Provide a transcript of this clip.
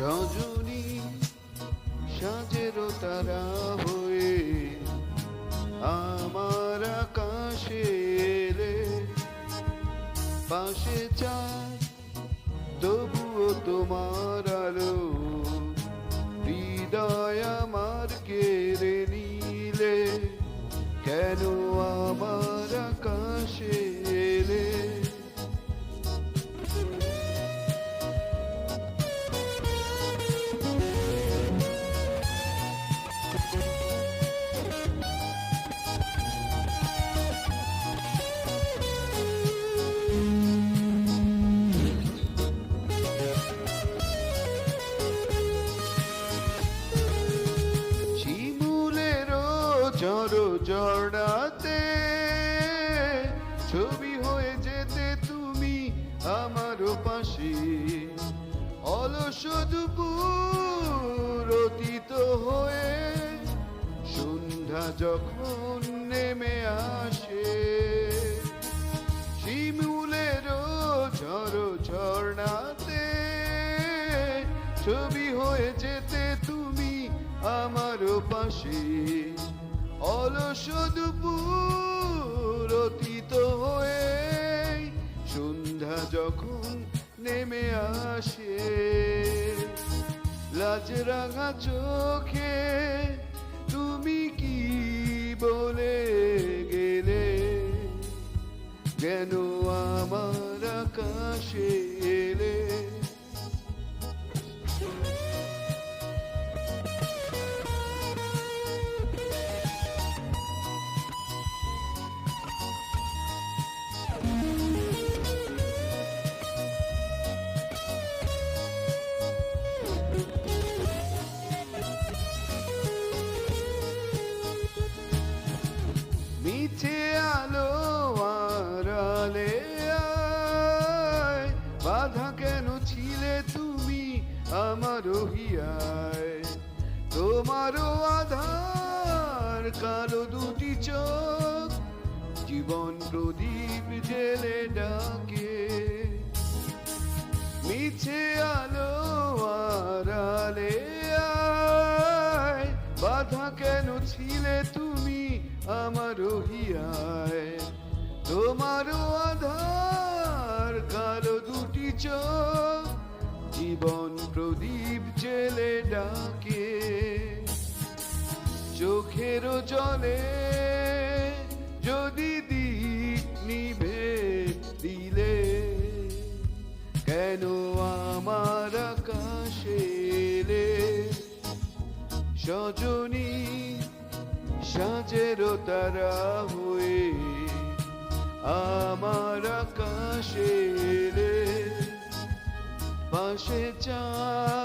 সজনী সাজের তারা হয়ে আমার আকাশে এলে পাশে চায় তবুও তোমার আলো হৃদয় আমার কেড়ে নিলে কেন জড় জড়াতে ছবি হয়ে যেতে তুমি আমারও পাশে। অলস দুপুর অতীত হয়ে সন্ধ্যা যখন নেমে আসে শিমুলেরও ঝড় ঝর্ণাতে ছবি হয়ে যেতে তুমি আমারও পাশে। অলস দুপুর অতীত হয়ে সন্ধ্যা যখন নেমে আসে লাজ রাঙা চোখে তুমি কি বলে গেলে? কেন আমার আকাশে এলে বাধা কেন ছিলে তুমি আমার তোমারও আধার কালো দুটি চোখ, জীবন প্রদীপ জেলে ডাকে। মিছে আলো আড়ালে বাধা কেন ছিলে তুমি আমার তোমারও আধার প্রদীপ জেলে ডাকে চোখের জলে যদি দিক নিভে দিলে, কেন আমার আকাশে সজনী সাজের তারা হয়ে আমার আকাশে পাশে চাঁদ